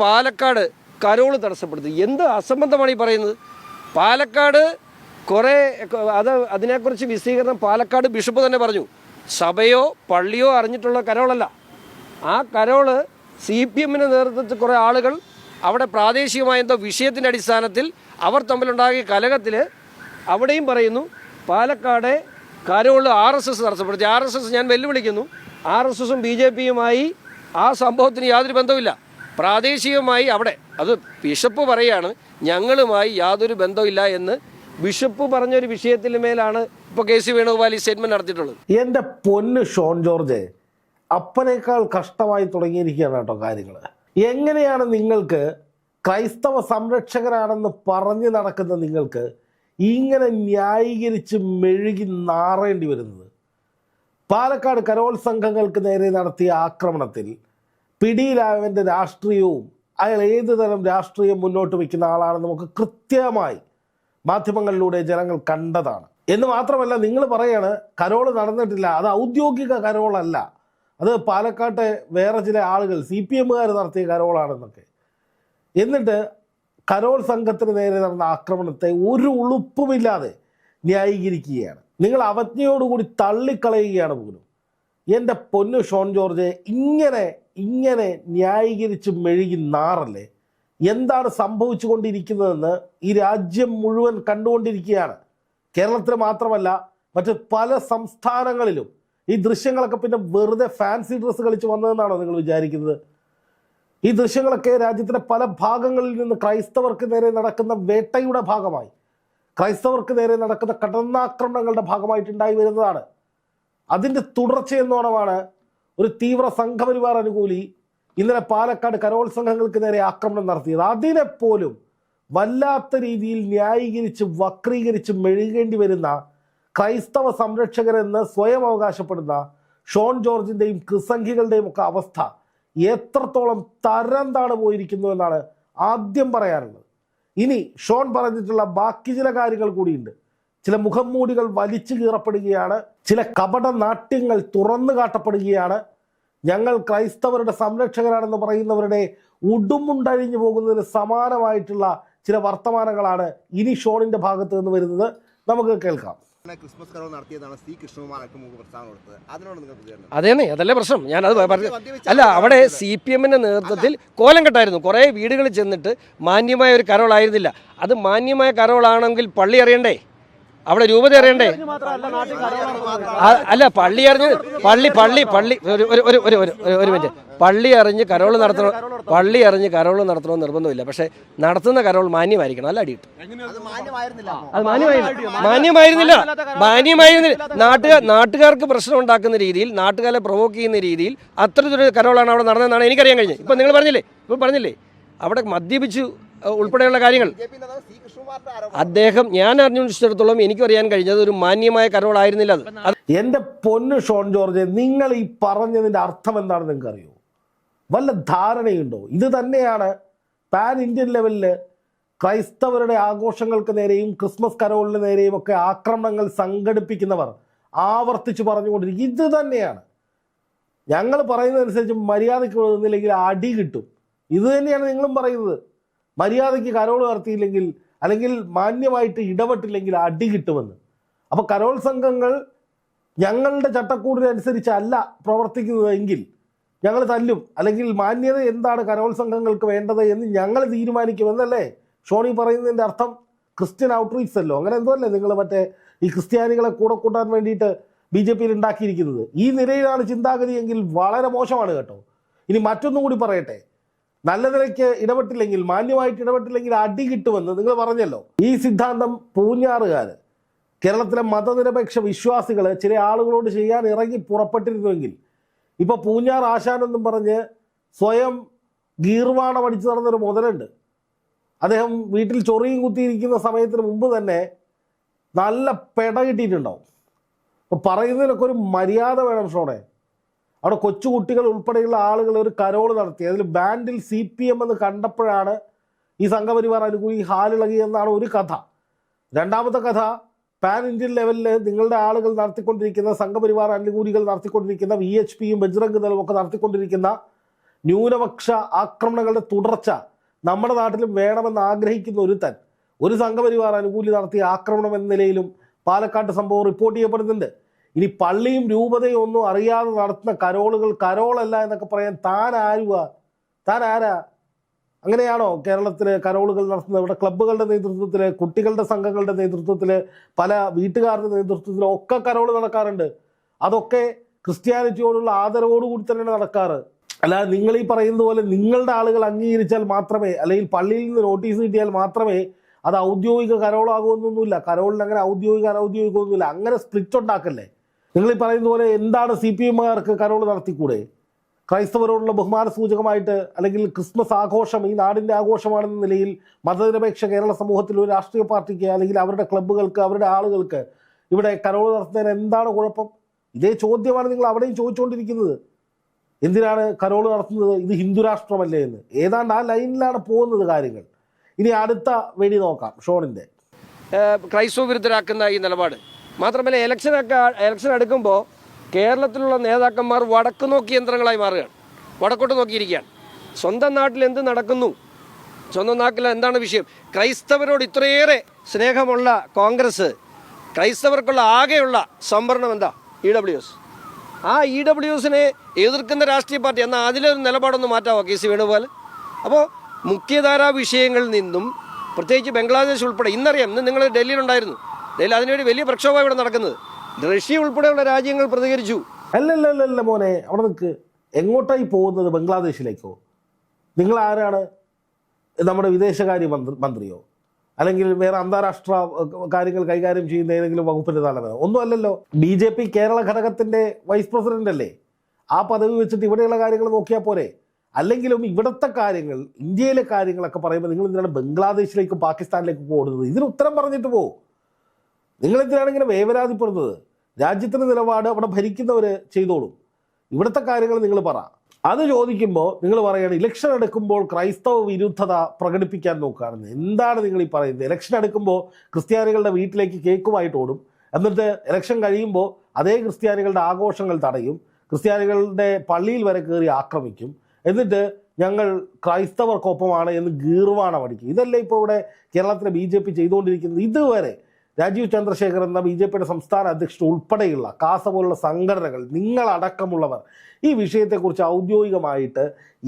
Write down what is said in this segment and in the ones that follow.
Palakkad Carol തടസ്സപ്പെടുത്തി. എന്ത് അസംബന്ധമാണ് ഈ പറയുന്നത്? പാലക്കാട് കുറേ അത് അതിനെക്കുറിച്ച് വിശദീകരണം പാലക്കാട് ബിഷപ്പ് തന്നെ പറഞ്ഞു. സഭയോ പള്ളിയോ അറിഞ്ഞിട്ടുള്ള കരോളല്ല. ആ കരോൾ സി പി എമ്മിന്റെ നേതൃത്വത്തിൽ കുറേ ആളുകൾ അവിടെ പ്രാദേശികമായ എന്തോ വിഷയത്തിന്റെ അടിസ്ഥാനത്തിൽ അവർ തമ്മിലുണ്ടാകിയ കലകത്തിൽ അവിടെയും പറയുന്നു Palakkad carol R S S തടസ്സപ്പെടുത്തി. ആർ എസ് എസ് ഞാൻ വെല്ലുവിളിക്കുന്നു. ആർ എസ് എസും ബി ജെ പിയുമായി ആ സംഭവത്തിന് യാതൊരു ബന്ധവുമില്ല. പ്രാദേശികമായി അവിടെ അത് ബിഷപ്പ് പറയാണ് ഞങ്ങളുമായി യാതൊരു ബന്ധമില്ല എന്ന് ബിഷപ്പ് പറഞ്ഞൊരു വിഷയത്തിന് മേലാണ് ഇപ്പോൾ കെ സി വേണുഗോപാൽ ഈ സ്റ്റേറ്റ്മെന്റ് നടത്തിയിട്ടുള്ളത്. എന്റെ പൊന്ന് ഷോൺ ജോർജ് അപ്പനേക്കാൾ കഷ്ടമായി തുടങ്ങിയിരിക്കുകയാണ് കേട്ടോ കാര്യങ്ങൾ എങ്ങനെയാണ് നിങ്ങൾക്ക് ക്രൈസ്തവ സംരക്ഷകരാണെന്ന് പറഞ്ഞു നടക്കുന്ന നിങ്ങൾക്ക് ഇങ്ങനെ ന്യായീകരിച്ച് മെഴുകി നാറേണ്ടി വരുന്നത്? പാലക്കാട് കരോൾ സംഘങ്ങൾക്ക് നേരെ നടത്തിയ ആക്രമണത്തിൽ പിടിയിലായവന്റെ രാഷ്ട്രീയവും അയാൾ ഏത് തരം രാഷ്ട്രീയം മുന്നോട്ട് വയ്ക്കുന്ന ആളാണെന്ന് നമുക്ക് കൃത്യമായി മാധ്യമങ്ങളിലൂടെ ജനങ്ങൾ കണ്ടതാണ്. എന്ന് മാത്രമല്ല നിങ്ങൾ പറയാണ് കരോൾ നടന്നിട്ടില്ല. അത് ഔദ്യോഗിക കരോളല്ല. അത് പാലക്കാട്ടെ വേറെ ചില ആളുകൾ സി പി എമ്മുകാർ നടത്തിയ കരോളാണെന്നൊക്കെ. എന്നിട്ട് കരോൾ സംഘത്തിന് നേരെ നടന്ന ആക്രമണത്തെ ഒരു ഉളുപ്പുമില്ലാതെ ന്യായീകരിക്കുകയാണ്. നിങ്ങൾ അവജ്ഞയോടുകൂടി തള്ളിക്കളയുകയാണ് പോലും. എന്റെ പൊന്നു ഷോൺ ജോർജ് ഇങ്ങനെ ഇങ്ങനെ ന്യായീകരിച്ച് മെഴുകി നാറല്ലേ? എന്താണ് സംഭവിച്ചു കൊണ്ടിരിക്കുന്നതെന്ന് ഈ രാജ്യം മുഴുവൻ കണ്ടുകൊണ്ടിരിക്കുകയാണ്. കേരളത്തിൽ മാത്രമല്ല മറ്റ് പല സംസ്ഥാനങ്ങളിലും ഈ ദൃശ്യങ്ങളൊക്കെ പിന്നെ വെറുതെ ഫാൻസി ഡ്രസ്സ് കളിച്ച് വന്നതെന്നാണോ നിങ്ങൾ വിചാരിക്കുന്നത്? ഈ ദൃശ്യങ്ങളൊക്കെ രാജ്യത്തിന്റെ പല ഭാഗങ്ങളിൽ നിന്ന് ക്രൈസ്തവർക്ക് നേരെ നടക്കുന്ന വേട്ടയുടെ ഭാഗമായി ക്രൈസ്തവർക്ക് നേരെ നടക്കുന്ന കടന്നാക്രമണങ്ങളുടെ ഭാഗമായിട്ടുണ്ടായി വരുന്നതാണ്. അതിന്റെ തുടർച്ചയെന്നോണമാണ് ഒരു തീവ്ര സംഘപരിവാർ അനുകൂലി ഇന്നലെ പാലക്കാട് കരോൾ സംഘങ്ങൾക്ക് നേരെ ആക്രമണം നടത്തിയത്. അതിനെപ്പോലും വല്ലാത്ത രീതിയിൽ ന്യായീകരിച്ച് വക്രീകരിച്ച് മെഴുകേണ്ടി വരുന്ന ക്രൈസ്തവ സംരക്ഷകരെന്ന് സ്വയം അവകാശപ്പെടുന്ന ഷോൺ ജോർജിന്റെയും ക്രിസംഖികളുടെയും ഒക്കെ അവസ്ഥ എത്രത്തോളം തരം താണ് പോയിരിക്കുന്നു എന്നാണ് ആദ്യം പറയാനുള്ളത്. ഇനി ഷോൺ പറഞ്ഞിട്ടുള്ള ബാക്കി ചില കാര്യങ്ങൾ കൂടിയുണ്ട്. ചില മുഖംമൂടികൾ വലിച്ചു കീറപ്പെടുകയാണ്. ചില കപട നാട്യങ്ങൾ തുറന്നു കാട്ടപ്പെടുകയാണ്. ഞങ്ങൾ ക്രൈസ്തവരുടെ സംരക്ഷകരാണെന്ന് പറയുന്നവരുടെ ഉടുമുണ്ടഴിഞ്ഞു പോകുന്നതിന് സമാനമായിട്ടുള്ള ചില വർത്തമാനങ്ങളാണ് ഇനി ഷോണിന്റെ ഭാഗത്ത് നിന്ന് വരുന്നത്. നമുക്ക് കേൾക്കാം. ക്രിസ്മസ് കറവ് നടത്തിയതാണ് സി കൃഷ്ണകുമാർക്ക് മുമ്പ് പ്രസ്താവന കൊടുത്തത്. അതിനോട് നിങ്ങൾ പ്രതികരണം അതല്ലേ പ്രശ്നം? ഞാൻ അത് പറഞ്ഞു അല്ല അവിടെ സി പി എമ്മിന്റെ നേതൃത്വത്തിൽ കോലം കെട്ടായിരുന്നു. കുറേ വീടുകളിൽ ചെന്നിട്ട് മാന്യമായ ഒരു കരോളായിരുന്നില്ല. അത് മാന്യമായ കരോളാണെങ്കിൽ പള്ളി അറിയണ്ടേ? അവിടെ രൂപത അറിയണ്ടേ? അല്ല പള്ളി അറിഞ്ഞ് പള്ളി പള്ളി പള്ളി ഒരു ഒരു ഒരു ഒരു മിനിറ്റ്. പള്ളി അറിഞ്ഞ് കരോൾ നടത്തണം പള്ളി അറിഞ്ഞ് കരോൾ നടത്തണമെന്ന് നിർബന്ധമില്ല. പക്ഷേ നടത്തുന്ന കരോൾ മാന്യമായിരിക്കണം. അല്ല അടിയിട്ട് അത് മാന്യമായിരുന്നില്ല. അത് മാന്യമായിരുന്നില്ല. നാട്ടുകാർ നാട്ടുകാർക്ക് പ്രശ്നം ഉണ്ടാക്കുന്ന രീതിയിൽ നാട്ടുകാരെ പ്രൊവോക്ക് ചെയ്യുന്ന രീതിയിൽ അത്തരത്തിലൊരു കരോളാണ് അവിടെ നടന്നതെന്നാണ് എനിക്കറിയാൻ കഴിഞ്ഞത്. ഇപ്പം നിങ്ങൾ പറഞ്ഞില്ലേ? ഇപ്പൊ പറഞ്ഞില്ലേ? അവിടെ മദ്യപിച്ചു ഉൾപ്പെടെയുള്ള കാര്യങ്ങൾ. അദ്ദേഹം ഞാൻ അറിഞ്ഞിടത്തോളം എനിക്ക് അറിയാൻ കഴിഞ്ഞത് ഒരു മാന്യമായ കരോളായിരുന്നില്ല അത്. അത് എന്റെ പൊന്ന് ഷോൺ ജോർജ് നിങ്ങൾ ഈ പറഞ്ഞതിന്റെ അർത്ഥം എന്താണെന്ന് നിങ്ങൾക്ക് അറിയോ വല്ല ധാരണയുണ്ടോ? ഇത് തന്നെയാണ് പാൻ ഇന്ത്യൻ ലെവലിൽ ക്രൈസ്തവരുടെ ആഘോഷങ്ങൾക്ക് നേരെയും ക്രിസ്മസ് കരോളിന് നേരെയും ഒക്കെ ആക്രമണങ്ങൾ സംഘടിപ്പിക്കുന്നവർ ആവർത്തിച്ച് പറഞ്ഞുകൊണ്ടിരിക്കും. ഇത് തന്നെയാണ്. ഞങ്ങൾ പറയുന്നതനുസരിച്ച് മര്യാദയ്ക്ക് നിന്നില്ലെങ്കിൽ അടി കിട്ടും. ഇത് തന്നെയാണ് നിങ്ങളും പറയുന്നത്. മര്യാദയ്ക്ക് കരോൾ നടത്തിയില്ലെങ്കിൽ അല്ലെങ്കിൽ മാന്യമായിട്ട് ഇടപെട്ടില്ലെങ്കിൽ അടി കിട്ടുമെന്ന്. അപ്പോൾ കരോൾ സംഘങ്ങൾ ഞങ്ങളുടെ ചട്ടക്കൂടിനനുസരിച്ചല്ല പ്രവർത്തിക്കുന്നതെങ്കിൽ ഞങ്ങൾ തല്ലും. അല്ലെങ്കിൽ മാന്യത എന്താണ് കരോൾ സംഘങ്ങൾക്ക് വേണ്ടത് എന്ന് ഞങ്ങൾ തീരുമാനിക്കുമെന്നല്ലേ ഷോണി പറയുന്നതിന്റെ അർത്ഥം? ക്രിസ്ത്യൻ ഔട്ട്റീച്ച് അല്ലോ. അങ്ങനെ എന്തോ അല്ലേ നിങ്ങൾ മറ്റേ ഈ ക്രിസ്ത്യാനികളെ കൂടെ കൂട്ടാൻ വേണ്ടിയിട്ട് ബി ജെ പിയിൽ ഉണ്ടാക്കിയിരിക്കുന്നത്. ഈ നിലയിലാണ് ചിന്താഗതി എങ്കിൽ വളരെ മോശമാണ് കേട്ടോ. ഇനി മറ്റൊന്നും കൂടി പറയട്ടെ. നല്ല നിലയ്ക്ക് ഇടപെട്ടില്ലെങ്കിൽ മാന്യമായിട്ട് ഇടപെട്ടില്ലെങ്കിൽ അടി കിട്ടുമെന്ന് നിങ്ങൾ പറഞ്ഞല്ലോ. ഈ സിദ്ധാന്തം പൂഞ്ഞാറുകാർ കേരളത്തിലെ മതനിരപേക്ഷ വിശ്വാസികൾ ചില ആളുകളോട് ചെയ്യാൻ ഇറങ്ങി പുറപ്പെട്ടിരുന്നുവെങ്കിൽ ഇപ്പോൾ പൂഞ്ഞാർ ആശാനെന്നും പറഞ്ഞ് സ്വയം ഗീർവാണം അടിച്ചു നടന്നൊരു മുതലുണ്ട്. അദ്ദേഹം വീട്ടിൽ ചൊറിയും കുത്തിയിരിക്കുന്ന സമയത്തിന് മുമ്പ് തന്നെ നല്ല പെട കിട്ടിയിട്ടുണ്ടാവും. അപ്പോൾ പറയുന്നതിനൊക്കെ ഒരു മര്യാദ വേണം ഷോണെ. അവിടെ കൊച്ചുകുട്ടികൾ ഉൾപ്പെടെയുള്ള ആളുകൾ ഒരു കരോൾ നടത്തി. അതിൽ ബാൻഡിൽ സി പി എം എന്ന് കണ്ടപ്പോഴാണ് ഈ സംഘപരിവാർ അനുകൂലി ഹാലിളകി എന്നാണ് ഒരു കഥ. രണ്ടാമത്തെ കഥ പാൻ ഇന്ത്യൻ ലെവലിൽ നിങ്ങളുടെ ആളുകൾ നടത്തിക്കൊണ്ടിരിക്കുന്ന സംഘപരിവാർ അനുകൂലികൾ നടത്തിക്കൊണ്ടിരിക്കുന്ന വി എച്ച് പിയും ബജ്രംഗ് ദളും ഒക്കെ നടത്തിക്കൊണ്ടിരിക്കുന്ന ന്യൂനപക്ഷ ആക്രമണങ്ങളുടെ തുടർച്ച നമ്മുടെ നാട്ടിലും വേണമെന്ന് ആഗ്രഹിക്കുന്ന ഒരുത്തൻ. ഒരു സംഘപരിവാർ അനുകൂലി നടത്തിയ ആക്രമണം എന്ന നിലയിലും പാലക്കാട്ട് സംഭവം റിപ്പോർട്ട് ചെയ്യപ്പെടുന്നുണ്ട്. ഇനി പള്ളിയും രൂപതയും ഒന്നും അറിയാതെ നടത്തുന്ന കരോളുകൾ കരോളല്ല എന്നൊക്കെ പറയാൻ താൻ ആരുവാ താൻ ആരാ അങ്ങനെയാണോ കേരളത്തിലെ കരോളുകൾ നടത്തുന്നത്? ഇവിടെ ക്ലബ്ബുകളുടെ നേതൃത്വത്തിൽ കുട്ടികളുടെ സംഘങ്ങളുടെ നേതൃത്വത്തിൽ പല വീട്ടുകാരുടെ നേതൃത്വത്തിൽ ഒക്കെ കരോൾ നടക്കാറുണ്ട്. അതൊക്കെ ക്രിസ്ത്യാനിറ്റിയോടുള്ള ആദരവോടുകൂടി തന്നെയാണ് നടക്കാറ്. അല്ലാതെ നിങ്ങൾ ഈ പറയുന്ന പോലെ നിങ്ങളുടെ ആളുകൾ അംഗീകരിച്ചാൽ മാത്രമേ അല്ലെങ്കിൽ പള്ളിയിൽ നിന്ന് നോട്ടീസ് കിട്ടിയാൽ മാത്രമേ അത് ഔദ്യോഗിക കരോളാകുമെന്നൊന്നുമില്ല. കരോളിന് അങ്ങനെ ഔദ്യോഗിക അനൗദ്യോഗികമൊന്നുമില്ല അങ്ങനെ സ്പ്ലിറ്റ് ഉണ്ടാക്കല്ലേ? നിങ്ങൾ ഈ പറയുന്ന പോലെ എന്താണ് സി പി എമ്മുകാർക്ക് കരോൾ നടത്തിക്കൂടെ? ക്രൈസ്തവരോടുള്ള ബഹുമാന സൂചകമായിട്ട് അല്ലെങ്കിൽ ക്രിസ്മസ് ആഘോഷം ഈ നാടിന്റെ ആഘോഷമാണെന്ന നിലയിൽ മതനിരപേക്ഷ കേരള സമൂഹത്തിൽ ഒരു രാഷ്ട്രീയ പാർട്ടിക്ക് അല്ലെങ്കിൽ അവരുടെ ക്ലബ്ബുകൾക്ക് അവരുടെ ആളുകൾക്ക് ഇവിടെ കരോൾ നടത്തുന്നതിന് എന്താണ് കുഴപ്പം? ഇതേ ചോദ്യമാണ് നിങ്ങൾ അവിടെയും ചോദിച്ചുകൊണ്ടിരിക്കുന്നത്. എന്തിനാണ് കരോൾ നടത്തുന്നത്? ഇത് ഹിന്ദു രാഷ്ട്രമല്ലേ എന്ന്. ഏതാണ്ട് ആ ലൈനിലാണ് പോകുന്നത് കാര്യങ്ങൾ. ഇനി അടുത്ത വെടി നോക്കാം ഷോണിന്റെ. ക്രൈസ്തവ വിരുദ്ധരാക്കുന്ന ഈ നിലപാട്. മാത്രമല്ല ഇലക്ഷനൊക്കെ ഇലക്ഷൻ എടുക്കുമ്പോൾ കേരളത്തിലുള്ള നേതാക്കന്മാർ വടക്ക് നോക്കി യന്ത്രങ്ങളായി മാറുകയാണ്. വടക്കോട്ട് നോക്കിയിരിക്കുകയാണ്. സ്വന്തം നാട്ടിൽ എന്ത് നടക്കുന്നു? സ്വന്തം നാട്ടിൽ എന്താണ് വിഷയം? ക്രൈസ്തവരോട് ഇത്രയേറെ സ്നേഹമുള്ള കോൺഗ്രസ് ക്രൈസ്തവർക്കുള്ള ആകെയുള്ള സംവരണം എന്താ? ഇ ഡബ്ല്യു എസ് ആ ഇ ഡബ്ല്യു എസിനെ എതിർക്കുന്ന രാഷ്ട്രീയ പാർട്ടി എന്നാൽ അതിലൊരു നിലപാടൊന്ന് മാറ്റാമോ കെ സി വേണുഗോപാൽ? അപ്പോൾ മുഖ്യധാരാ വിഷയങ്ങളിൽ നിന്നും പ്രത്യേകിച്ച് ബംഗ്ലാദേശ് ഉൾപ്പെടെ ഇന്നറിയാം ഇന്ന് നിങ്ങൾ ഡൽഹിയിലുണ്ടായിരുന്നു. ഡൽഹി അതിനുവേണ്ടി വലിയ പ്രക്ഷോഭം ഇവിടെ നടക്കുന്നത്. റഷ്യ ഉൾപ്പെടെയുള്ള രാജ്യങ്ങൾ പ്രതികരിച്ചു. അല്ലല്ലല്ല മോനെ അവിടെ നിൽക്ക് എങ്ങോട്ടായി പോകുന്നത് ബംഗ്ലാദേശിലേക്കോ? നിങ്ങൾ ആരാണ്? നമ്മുടെ വിദേശകാര്യ മന്ത്രി മന്ത്രിയോ? അല്ലെങ്കിൽ വേറെ അന്താരാഷ്ട്ര കാര്യങ്ങൾ കൈകാര്യം ചെയ്യുന്ന ഏതെങ്കിലും വകുപ്പിന്റെ തലവനോ? ഒന്നും അല്ലല്ലോ. ബി ജെ പി കേരള ഘടകത്തിന്റെ വൈസ് പ്രസിഡന്റ് അല്ലേ? ആ പദവി വെച്ചിട്ട് ഇവിടെയുള്ള കാര്യങ്ങൾ നോക്കിയാൽ പോരെ. അല്ലെങ്കിലും ഇവിടുത്തെ കാര്യങ്ങൾ ഇന്ത്യയിലെ കാര്യങ്ങളൊക്കെ പറയുമ്പോൾ നിങ്ങൾ എന്തിനാണ് ബംഗ്ലാദേശിലേക്കും പാകിസ്ഥാനിലേക്കും പോകുന്നത്? ഇതിന് ഉത്തരം പറഞ്ഞിട്ട് പോകും നിങ്ങൾ എന്തിനാണ് ഇങ്ങനെ വേവരാതിപ്പെടുന്നത് രാജ്യത്തിന്റെ നിലപാട് അവിടെ ഭരിക്കുന്നവർ ചെയ്തോളും. ഇവിടുത്തെ കാര്യങ്ങൾ നിങ്ങൾ പറ. അത് ചോദിക്കുമ്പോൾ നിങ്ങൾ പറയുകയാണ് ഇലക്ഷൻ എടുക്കുമ്പോൾ ക്രൈസ്തവ വിരുദ്ധത പ്രകടിപ്പിക്കാൻ നോക്കുകയാണെന്ന് എന്താണ് നിങ്ങൾ ഈ പറയുന്നത്? ഇലക്ഷൻ എടുക്കുമ്പോൾ ക്രിസ്ത്യാനികളുടെ വീട്ടിലേക്ക് കേക്കുമായിട്ട് ഓടും. എന്നിട്ട് ഇലക്ഷൻ കഴിയുമ്പോൾ അതേ ക്രിസ്ത്യാനികളുടെ ആഘോഷങ്ങൾ തടയും. ക്രിസ്ത്യാനികളുടെ പള്ളിയിൽ വരെ കയറി ആക്രമിക്കും. എന്നിട്ട് ഞങ്ങൾ ക്രൈസ്തവർക്കൊപ്പമാണ് എന്ന് ഗീർവാണം അടിക്കും ഇതല്ലേ ഇപ്പോൾ ഇവിടെ കേരളത്തിലെ ബി ജെ പി ചെയ്തുകൊണ്ടിരിക്കുന്നത്? ഇതുവരെ രാജീവ് ചന്ദ്രശേഖർ എന്ന ബി ജെ പിയുടെ സംസ്ഥാന അധ്യക്ഷൻ ഉൾപ്പെടെയുള്ള കാസ പോലുള്ള സംഘടനകൾ നിങ്ങളടക്കമുള്ളവർ ഈ വിഷയത്തെക്കുറിച്ച് ഔദ്യോഗികമായിട്ട്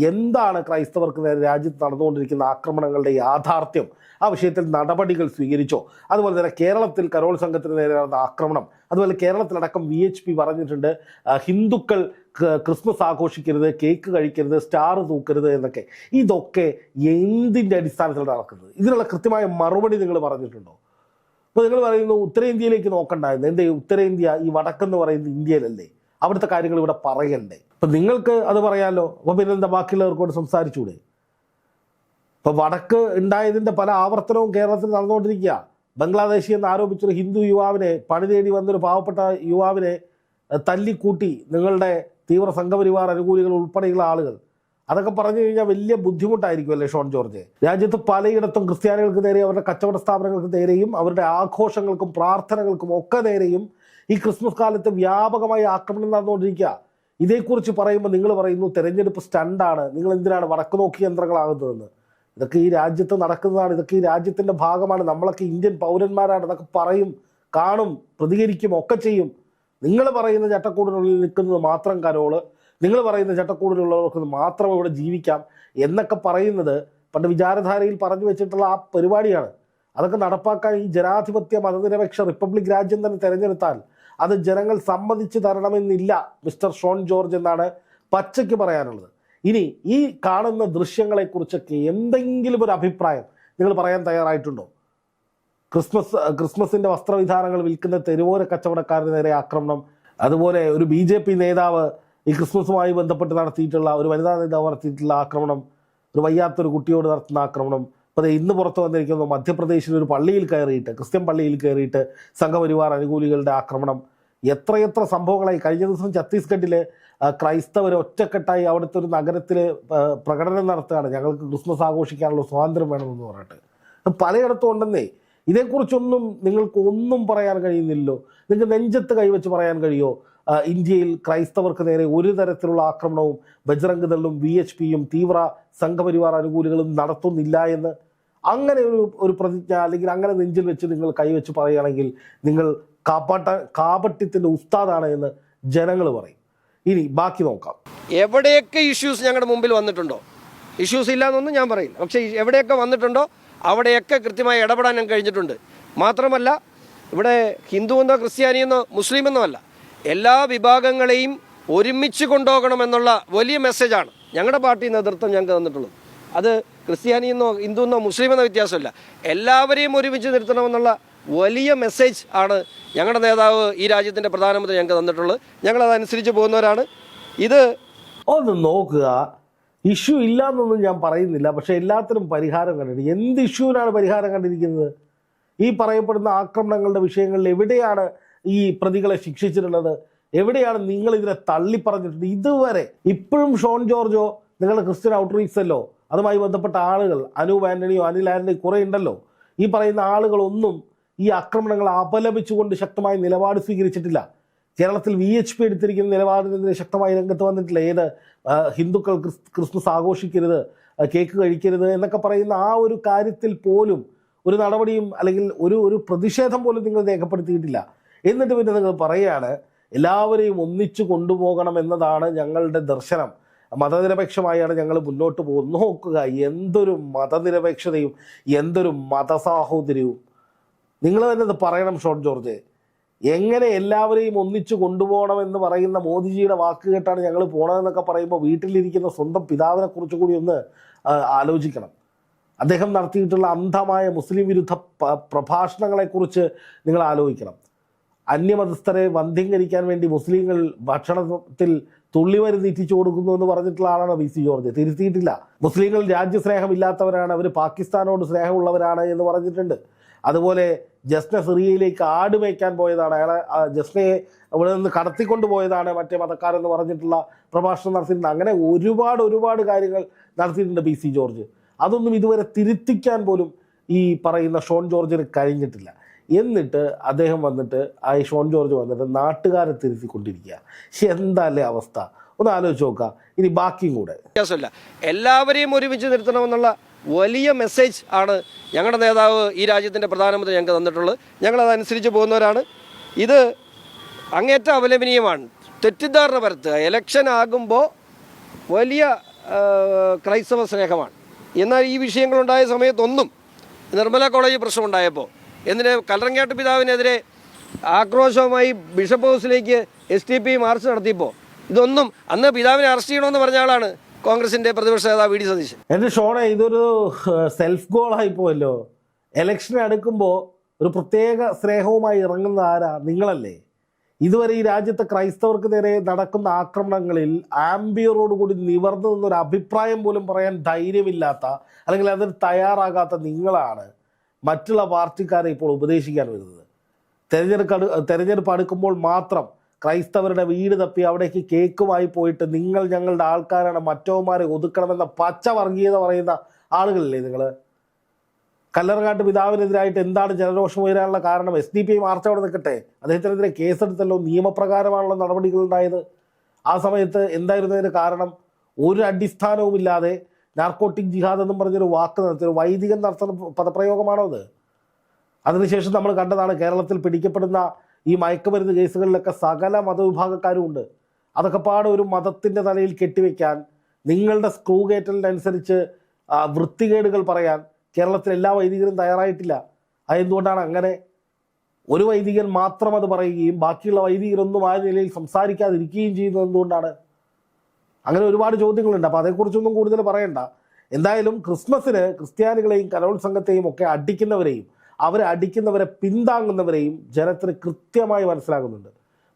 എന്താണ് ക്രൈസ്തവർക്ക് നേരെ രാജ്യത്ത് നടന്നുകൊണ്ടിരിക്കുന്ന ആക്രമണങ്ങളുടെ യാഥാർത്ഥ്യം ആ വിഷയത്തിൽ നടപടികൾ സ്വീകരിച്ചോ? അതുപോലെ തന്നെ കേരളത്തിൽ കരോൾ സംഘത്തിന് നേരെ നടന്ന ആക്രമണം അതുപോലെ കേരളത്തിലടക്കം വി എച്ച് പി പറഞ്ഞിട്ടുണ്ട് ഹിന്ദുക്കൾ ക്രിസ്മസ് ആഘോഷിക്കരുത് കേക്ക് കഴിക്കരുത് സ്റ്റാർ തൂക്കരുത് എന്നൊക്കെ. ഇതൊക്കെ എന്തിന്റെ അടിസ്ഥാനത്തിലാണ് നടക്കുന്നത്? ഇതിനുള്ള കൃത്യമായ മറുപടി നിങ്ങൾ പറഞ്ഞിട്ടുണ്ടോ? ഇപ്പോൾ നിങ്ങൾ പറയുന്നു ഉത്തരേന്ത്യയിലേക്ക് നോക്കണ്ടായിരുന്നു. എന്തേ ഉത്തരേന്ത്യ ഈ വടക്കെന്ന് പറയുന്നത് ഇന്ത്യയിലല്ലേ? അവിടുത്തെ കാര്യങ്ങൾ ഇവിടെ പറയണ്ടേ? അപ്പൊ നിങ്ങൾക്ക് അത് പറയാമല്ലോ അപ്പോൾ പിന്നെന്താ? ബാക്കിയുള്ളവർക്കോട് സംസാരിച്ചൂടെ? ഇപ്പൊ വടക്ക് ഉണ്ടായതിന്റെ പല ആവർത്തനവും കേരളത്തിൽ നടന്നുകൊണ്ടിരിക്കുക. ബംഗ്ലാദേശി എന്ന് ആരോപിച്ചൊരു ഹിന്ദു യുവാവിനെ പണി തേടി വന്നൊരു പാവപ്പെട്ട യുവാവിനെ തല്ലിക്കൂട്ടി നിങ്ങളുടെ തീവ്ര സംഘപരിവാർ അനുകൂലികൾ ഉൾപ്പെടെയുള്ള ആളുകൾ. അതൊക്കെ പറഞ്ഞു കഴിഞ്ഞാൽ വലിയ ബുദ്ധിമുട്ടായിരിക്കുമല്ലേ ഷോൺ ജോർജ്? രാജ്യത്ത് പലയിടത്തും ക്രിസ്ത്യാനികൾക്ക് നേരെ അവരുടെ കച്ചവട സ്ഥാപനങ്ങൾക്ക് നേരെയും അവരുടെ ആഘോഷങ്ങൾക്കും പ്രാർത്ഥനകൾക്കും ഒക്കെ നേരെയും ഈ ക്രിസ്മസ് കാലത്ത് വ്യാപകമായി ആക്രമണം നടന്നുകൊണ്ടിരിക്കുക. ഇതേക്കുറിച്ച് പറയുമ്പോൾ നിങ്ങൾ പറയുന്നു തെരഞ്ഞെടുപ്പ് സ്റ്റണ്ടാണ്. നിങ്ങൾ എന്തിനാണ് വടക്കു നോക്കി യന്ത്രങ്ങളാകുന്നതെന്ന്? ഇതൊക്കെ ഈ രാജ്യത്ത് നടക്കുന്നതാണ്. ഇതൊക്കെ ഈ രാജ്യത്തിന്റെ ഭാഗമാണ്. നമ്മളൊക്കെ ഇന്ത്യൻ പൗരന്മാരാണ് ഇതൊക്കെ പറയും കാണും പ്രതികരിക്കും ഒക്കെ ചെയ്യും. നിങ്ങൾ പറയുന്ന ചട്ടക്കൂടിനുള്ളിൽ നിൽക്കുന്നത് മാത്രം കരോൾ. നിങ്ങൾ പറയുന്ന ചട്ടക്കൂടിലുള്ളവർക്ക് മാത്രം ഇവിടെ ജീവിക്കാം എന്നൊക്കെ പറയുന്നത് പണ്ട് വിചാരധാരയിൽ പറഞ്ഞു വെച്ചിട്ടുള്ള ആ പരിപാടിയാണ്. അതൊക്കെ നടപ്പാക്കാൻ ഈ ജനാധിപത്യ മതനിരപേക്ഷ റിപ്പബ്ലിക് രാജ്യം തന്നെ തിരഞ്ഞെടുത്താൽ അത് ജനങ്ങൾ സമ്മതിച്ചു തരണമെന്നില്ല മിസ്റ്റർ ഷോൺ ജോർജ് എന്നാണ് പച്ചയ്ക്ക് പറയാനുള്ളത്. ഇനി ഈ കാണുന്ന ദൃശ്യങ്ങളെക്കുറിച്ചൊക്കെ എന്തെങ്കിലും ഒരു അഭിപ്രായം നിങ്ങൾ പറയാൻ തയ്യാറായിട്ടുണ്ടോ? ക്രിസ്മസ് ക്രിസ്മസിന്റെ വസ്ത്രവിധാനങ്ങൾ വിൽക്കുന്ന തെരുവോര കച്ചവടക്കാരുടെ നേരെ ആക്രമണം അതുപോലെ ഒരു ബി നേതാവ് ഈ ക്രിസ്മസുമായി ബന്ധപ്പെട്ട് നടത്തിയിട്ടുള്ള ഒരു വനിതാ നേതാവ് നടത്തിയിട്ടുള്ള ആക്രമണം ഒരു വയ്യാത്തൊരു കുട്ടിയോട് നടത്തുന്ന ആക്രമണം അപ്പോൾ ഇന്ന് പുറത്തു വന്നിരിക്കുന്നു മധ്യപ്രദേശിൽ ഒരു പള്ളിയിൽ കയറിയിട്ട് ക്രിസ്ത്യൻ പള്ളിയിൽ കയറിയിട്ട് സംഘപരിവാർ അനുകൂലികളുടെ ആക്രമണം. എത്രയെത്ര സംഭവങ്ങളായി? കഴിഞ്ഞ ദിവസം ഛത്തീസ്ഗഡിലെ ക്രൈസ്തവർ ഒറ്റക്കെട്ടായി അവിടുത്തെ ഒരു നഗരത്തിൽ പ്രകടനം നടത്തുകയാണ്. ഞങ്ങൾക്ക് ക്രിസ്മസ് ആഘോഷിക്കാനുള്ള സ്വാതന്ത്ര്യം വേണമെന്ന് പറഞ്ഞിട്ട്. പലയിടത്തും ഉണ്ടെന്നേ ഇതേക്കുറിച്ചൊന്നും നിങ്ങൾക്ക് ഒന്നും പറയാൻ കഴിയുന്നില്ലല്ലോ. നിങ്ങൾക്ക് നെഞ്ചത്ത് കൈവച്ച് പറയാൻ കഴിയോ? ആ, ഇന്ത്യയിൽ ക്രൈസ്തവർക്ക് നേരെ ഒരു തരത്തിലുള്ള ആക്രമണവും ബജ്രംഗ് ദളും വി എച്ച് പിയും തീവ്ര സംഘപരിവാർ അനുകൂലികളും നടത്തുന്നില്ല എന്ന് അങ്ങനെ ഒരു ഒരു പ്രതിജ്ഞ അല്ലെങ്കിൽ അങ്ങനെ നെഞ്ചിൽ വെച്ച് നിങ്ങൾ കൈവച്ച് പറയുകയാണെങ്കിൽ നിങ്ങൾ കാപ്പാട്ട കാപട്യത്തിന്റെ ഉസ്താദാണ് എന്ന് ജനങ്ങൾ പറയും. ഇനി ബാക്കി നോക്കാം. എവിടെയൊക്കെ ഇഷ്യൂസ് ഞങ്ങളുടെ മുമ്പിൽ വന്നിട്ടുണ്ടോ? ഇഷ്യൂസ് ഇല്ല എന്നൊന്നും ഞാൻ പറയില്ല. പക്ഷേ എവിടെയൊക്കെ വന്നിട്ടുണ്ടോ അവിടെയൊക്കെ കൃത്യമായി ഇടപെടാൻ ഞാൻ കഴിഞ്ഞിട്ടുണ്ട്. മാത്രമല്ല ഇവിടെ ഹിന്ദു എന്നോ ക്രിസ്ത്യാനിയെന്നോ മുസ്ലിമെന്നോ അല്ല. എല്ലാ വിഭാഗങ്ങളെയും ഒരുമിച്ച് കൊണ്ടുപോകണമെന്നുള്ള വലിയ മെസ്സേജാണ് ഞങ്ങളുടെ പാർട്ടി നേതൃത്വം ഞങ്ങൾക്ക് തന്നിട്ടുള്ളത്. അത് ക്രിസ്ത്യാനി എന്നോ ഹിന്ദു എന്നോ മുസ്ലിം എന്നോ വ്യത്യാസമില്ല. എല്ലാവരെയും ഒരുമിച്ച് നിർത്തണമെന്നുള്ള വലിയ മെസ്സേജ് ആണ് ഞങ്ങളുടെ നേതാവ് ഈ രാജ്യത്തിന്റെ പ്രധാനമന്ത്രി ഞങ്ങൾക്ക് തന്നിട്ടുള്ളത്. ഞങ്ങളതനുസരിച്ച് പോകുന്നവരാണ്. ഇത് ഒന്ന് നോക്കുക. ഇഷ്യൂ ഇല്ല എന്നൊന്നും ഞാൻ പറയുന്നില്ല. പക്ഷെ എല്ലാത്തിനും പരിഹാരം കണ്ടിട്ടുണ്ട് എന്ത് ഇഷ്യൂവിനാണ് പരിഹാരം കണ്ടിരിക്കുന്നത്? ഈ പറയപ്പെടുന്ന ആക്രമണങ്ങളുടെ വിഷയങ്ങളിൽ എവിടെയാണ് ഈ പ്രതികളെ ശിക്ഷിച്ചിട്ടുള്ളത്? എവിടെയാണ് നിങ്ങൾ ഇതിനെ തള്ളിപ്പറഞ്ഞിട്ടുണ്ട് ഇതുവരെ ഇപ്പോഴും ഷോൺ ജോർജോ നിങ്ങളുടെ ക്രിസ്ത്യൻ ഔട്ട്റീച്ചല്ലോ? അതുമായി ബന്ധപ്പെട്ട ആളുകൾ അനൂപ് ആന്റണിയോ അനിൽ ആന്റണിയോ കുറേ ഉണ്ടല്ലോ. ഈ പറയുന്ന ആളുകളൊന്നും ഈ ആക്രമണങ്ങൾ അപലപിച്ചുകൊണ്ട് ശക്തമായ നിലപാട് സ്വീകരിച്ചിട്ടില്ല. കേരളത്തിൽ വി എച്ച് പി എടുത്തിരിക്കുന്ന നിലപാടിനെതിരെ ശക്തമായി രംഗത്ത് വന്നിട്ടില്ല. ഏത് ഹിന്ദുക്കൾ ക്രിസ് ക്രിസ്മസ് ആഘോഷിക്കരുത് കേക്ക് കഴിക്കരുത് എന്നൊക്കെ പറയുന്ന ആ ഒരു കാര്യത്തിൽ പോലും ഒരു നടപടിയും അല്ലെങ്കിൽ ഒരു ഒരു പ്രതിഷേധം പോലും നിങ്ങൾ രേഖപ്പെടുത്തിയിട്ടില്ല. എന്നിട്ട് പിന്നെ നിങ്ങൾ പറയുകയാണ് എല്ലാവരെയും ഒന്നിച്ചു കൊണ്ടുപോകണം എന്നതാണ് ഞങ്ങളുടെ ദർശനം. മതനിരപേക്ഷമായാണ് ഞങ്ങൾ മുന്നോട്ട് പോകുന്നത്. നോക്കുക എന്തൊരു മതനിരപേക്ഷതയും എന്തൊരു മതസാഹോദര്യവും. നിങ്ങൾ തന്നെ ഇത് പറയണം ഷോൺ ജോർജ്. എങ്ങനെ എല്ലാവരെയും ഒന്നിച്ചു കൊണ്ടുപോകണം എന്ന് പറയുന്ന മോദിജിയുടെ വാക്ക് കേട്ടാണ് ഞങ്ങൾ പോണതെന്നൊക്കെ പറയുമ്പോൾ വീട്ടിലിരിക്കുന്ന സ്വന്തം പിതാവിനെ കുറിച്ച് കൂടി ഒന്ന് ആലോചിക്കണം. അദ്ദേഹം നടത്തിയിട്ടുള്ള അന്ധമായ മുസ്ലിം വിരുദ്ധ പ്രഭാഷണങ്ങളെക്കുറിച്ച് നിങ്ങൾ ആലോചിക്കണം. അന്യമതസ്ഥരെ വന്ധ്യംകരിക്കാൻ വേണ്ടി മുസ്ലിങ്ങൾ ഭക്ഷണത്തിൽ തുള്ളിമരുന്ന് തീറ്റിച്ചു കൊടുക്കുന്നു എന്ന് പറഞ്ഞിട്ടുള്ള ആളാണ് വി സി ജോർജ്. തിരുത്തിയിട്ടില്ല. മുസ്ലിങ്ങൾ രാജ്യസ്നേഹമില്ലാത്തവരാണ്. അവർ പാകിസ്ഥാനോട് സ്നേഹമുള്ളവരാണ് എന്ന് പറഞ്ഞിട്ടുണ്ട്. അതുപോലെ ജസ്ന സിറിയയിലേക്ക് ആട് മേയ്ക്കാൻ പോയതാണ്. അയാളെ ജസ്നയെ അവിടെ നിന്ന് കടത്തിക്കൊണ്ട് പോയതാണ് മറ്റേ മതക്കാരെന്ന് പറഞ്ഞിട്ടുള്ള പ്രഭാഷണം നടത്തിയിട്ടുണ്ട്. അങ്ങനെ ഒരുപാട് ഒരുപാട് കാര്യങ്ങൾ നടത്തിയിട്ടുണ്ട് പി സി ജോർജ്. അതൊന്നും ഇതുവരെ തിരുത്തിക്കാൻ പോലും ഈ പറയുന്ന ഷോൺ ജോർജിന് കഴിഞ്ഞിട്ടില്ല. എന്നിട്ട് അദ്ദേഹം വന്നിട്ട് ആ ഷോൺ ജോർജ് വന്നിട്ട് നാട്ടുകാരെ തിരുത്തിക്കൊണ്ടിരിക്കുക. കൊണ്ടിരിക്കുക എന്താ അല്ലേ അവസ്ഥ? ഒന്ന് ആലോചിച്ച് നോക്കുക. ഇനി ബാക്കിയും കൂടെ. വ്യത്യാസമില്ല. എല്ലാവരെയും ഒരുമിച്ച് നിർത്തണമെന്നുള്ള വലിയ മെസ്സേജ് ആണ് ഞങ്ങളുടെ നേതാവ് ഈ രാജ്യത്തിന്റെ പ്രധാനമന്ത്രി ഞങ്ങൾക്ക് തന്നിട്ടുള്ളത്. ഞങ്ങളതനുസരിച്ച് പോകുന്നവരാണ്. ഇത് അങ്ങേറ്റ അപലപനീയമാണ് തെറ്റിദ്ധാരണ പരത്തുക. എലക്ഷൻ ആകുമ്പോൾ വലിയ ക്രൈസ്തവ സ്നേഹമാണ്. എന്നാൽ ഈ വിഷയങ്ങളുണ്ടായ സമയത്തൊന്നും നിർമ്മല കോളേജ് പ്രശ്നമുണ്ടായപ്പോൾ എന്തിന് കല്ലറങ്ങാട്ട് പിതാവിനെതിരെ ആക്രോശവുമായി ബിഷപ്പ് ഹൗസിലേക്ക് എസ് ടി പി മാർച്ച് നടത്തിയപ്പോൾ ഇതൊന്നും അന്ന് പിതാവിനെ അറസ്റ്റ് ചെയ്യണമെന്ന് പറഞ്ഞ ആളാണ് കോൺഗ്രസിന്റെ പ്രതിപക്ഷ നേതാവ് വി ഡി സതീശൻ. എന്റെ ഷോണെ ഇതൊരു സെൽഫ് ഗോളായി പോയല്ലോ. എലക്ഷൻ അടുക്കുമ്പോൾ ഒരു പ്രത്യേക സ്നേഹവുമായി ഇറങ്ങുന്ന ആരാ? നിങ്ങളല്ലേ. ഇതുവരെ ഈ രാജ്യത്തെ ക്രൈസ്തവർക്ക് നേരെ നടക്കുന്ന ആക്രമണങ്ങളിൽ ആംബിയറോടുകൂടി നിവർന്നു നിന്നൊരു അഭിപ്രായം പോലും പറയാൻ ധൈര്യമില്ലാത്ത അല്ലെങ്കിൽ അതിന് തയ്യാറാകാത്ത നിങ്ങളാണ്. മറ്റുള്ള പാർട്ടിക്കാരെ ഇപ്പോൾ ഉപദേശിക്കാൻ വരുന്നത്. തെരഞ്ഞെടുപ്പ് തെരഞ്ഞെടുപ്പ് അടുക്കുമ്പോൾ മാത്രം ക്രൈസ്തവരുടെ വീട് തപ്പി അവിടേക്ക് കേക്കുമായി പോയിട്ട് നിങ്ങൾ ഞങ്ങളുടെ ആൾക്കാരാണ് മറ്റവന്മാരെ ഒതുക്കണമെന്ന പച്ച വർഗീയത പറയുന്ന ആളുകളില്ലേ നിങ്ങൾ? കല്ലറങ്ങാട്ട് പിതാവിനെതിരായിട്ട് എന്താണ് ജനരോഷം ഉയരാനുള്ള കാരണം? S D P I march അവിടെ നിൽക്കട്ടെ. അദ്ദേഹത്തിനെതിരെ കേസെടുത്തല്ലോ നിയമപ്രകാരമാണുള്ള നടപടികൾ ഉണ്ടായത്. ആ സമയത്ത് എന്തായിരുന്നു അതിന് കാരണം? ഒരു അടിസ്ഥാനവുമില്ലാതെ നാർക്കോട്ടിക് ജിഹാദ് എന്നും പറഞ്ഞൊരു വാക്ക് നടത്തിയ വൈദികൻ നടത്തുന്ന പദപ്രയോഗമാണോ അത്? അതിനുശേഷം നമ്മൾ കണ്ടതാണ് കേരളത്തിൽ പിടിക്കപ്പെടുന്ന ഈ മയക്കുമരുന്ന് കേസുകളിലൊക്കെ സകല മതവിഭാഗക്കാരും ഉണ്ട് അതൊക്കെ പാടെ ഒരു മതത്തിന്റെ തലയിൽ കെട്ടിവെക്കാൻ നിങ്ങളുടെ സ്ക്രൂ കയറ്റലിനനുസരിച്ച് ആ, വൃത്തികേടുകൾ പറയാൻ കേരളത്തിൽ എല്ലാ വൈദികരും തയ്യാറായിട്ടില്ല. അതെന്തുകൊണ്ടാണ് അങ്ങനെ ഒരു വൈദികൻ മാത്രം അത് പറയുകയും ബാക്കിയുള്ള വൈദികരൊന്നും ആ നിലയിൽ സംസാരിക്കാതിരിക്കുകയും ചെയ്യുന്നത് എന്തുകൊണ്ടാണ്? അങ്ങനെ ഒരുപാട് ചോദ്യങ്ങളുണ്ട്. അപ്പോൾ അതേക്കുറിച്ചൊന്നും കൂടുതൽ പറയണ്ട. എന്തായാലും ക്രിസ്മസിന് ക്രിസ്ത്യാനികളെയും കരോൾ സംഘത്തെയും ഒക്കെ അടിക്കുന്നവരെയും അവരെ അടിക്കുന്നവരെ പിന്താങ്ങുന്നവരെയും ജനത്തിന് കൃത്യമായി മനസ്സിലാകുന്നുണ്ട്.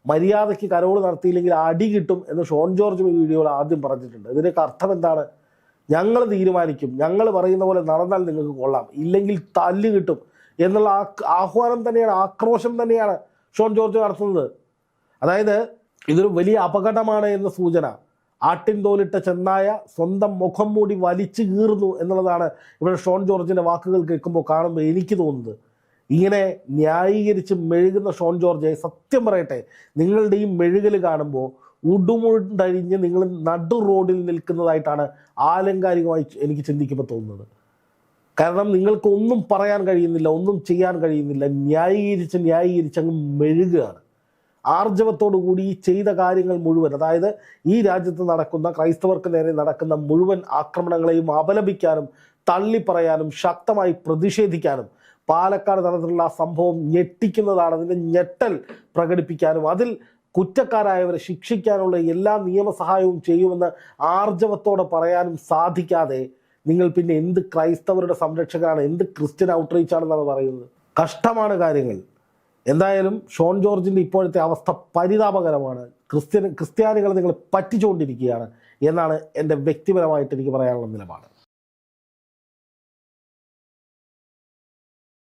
മര്യാദയ്ക്ക് കരോൾ നടത്തിയില്ലെങ്കിൽ അടി കിട്ടും എന്ന് ഷോൺ ജോർജ് ഈ വീഡിയോയിൽ ആദ്യം പറഞ്ഞിട്ടുണ്ട്. ഇതിന്റെയൊക്കെ അർത്ഥം എന്താണ്? ഞങ്ങൾ തീരുമാനിക്കും. ഞങ്ങൾ പറയുന്ന പോലെ നടന്നാൽ നിങ്ങൾക്ക് കൊള്ളാം. ഇല്ലെങ്കിൽ തല്ല് കിട്ടും എന്നുള്ള ആഹ്വാനം തന്നെയാണ് ആക്രോശം തന്നെയാണ് ഷോൺ ജോർജ് നടത്തുന്നത്. അതായത് ഇതൊരു വലിയ അപകടമാണ് എന്ന സൂചന. ആട്ടിൻ തോലിട്ട ചെന്നായ സ്വന്തം മുഖം മൂടി വലിച്ചു കീറുന്നു എന്നുള്ളതാണ് ഇവിടെ ഷോൺ ജോർജിന്റെ വാക്കുകൾ കേൾക്കുമ്പോൾ കാണുമ്പോൾ എനിക്ക് തോന്നുന്നത്. ഇങ്ങനെ ന്യായീകരിച്ച് മെഴുകുന്ന ഷോൺ ജോർജെ സത്യം പറയട്ടെ നിങ്ങളുടെ ഈ മെഴുകൽ കാണുമ്പോൾ ഉടുമുണ്ടഴിഞ്ഞ് നിങ്ങൾ നടു റോഡിൽ നിൽക്കുന്നതായിട്ടാണ് ആലങ്കാരികമായി എനിക്ക് ചിന്തിക്കുമ്പോൾ തോന്നുന്നത്. കാരണം നിങ്ങൾക്ക് ഒന്നും പറയാൻ കഴിയുന്നില്ല ഒന്നും ചെയ്യാൻ കഴിയുന്നില്ല ന്യായീകരിച്ച് ന്യായീകരിച്ച് അങ്ങ് മെഴുകുകയാണ്. ആർജവത്തോടു കൂടി ഈ ചെയ്ത കാര്യങ്ങൾ മുഴുവൻ അതായത് ഈ രാജ്യത്ത് നടക്കുന്ന ക്രൈസ്തവർക്ക് നേരെ നടക്കുന്ന മുഴുവൻ ആക്രമണങ്ങളെയും അപലപിക്കാനും തള്ളിപ്പറയാനും ശക്തമായി പ്രതിഷേധിക്കാനും പാലക്കാട് തലത്തിലുള്ള ആ സംഭവം ഞെട്ടിക്കുന്നതാണ് അതിന്റെ ഞെട്ടൽ പ്രകടിപ്പിക്കാനും അതിൽ കുറ്റക്കാരായവരെ ശിക്ഷിക്കാനുള്ള എല്ലാ നിയമസഹായവും ചെയ്യുമെന്ന് ആർജവത്തോടെ പറയാനും സാധിക്കാതെ നിങ്ങൾ പിന്നെ എന്ത് ക്രൈസ്തവരുടെ സംരക്ഷകരാണ് എന്ത് ക്രിസ്ത്യൻ ഔട്ട്റീച്ച് ആണെന്നാണ് പറയുന്നത്. കഷ്ടമാണ് കാര്യങ്ങൾ. എന്തായാലും ഷോൺ ജോർജിന്റെ ഇപ്പോഴത്തെ അവസ്ഥ പരിതാപകരമാണ്. ക്രിസ്ത്യൻ ക്രിസ്ത്യാനികളെ നിങ്ങൾ പറ്റിച്ചുകൊണ്ടിരിക്കുകയാണ് എന്നാണ് എന്റെ വ്യക്തിപരമായിട്ട് എനിക്ക് പറയാനുള്ള നിലപാട്.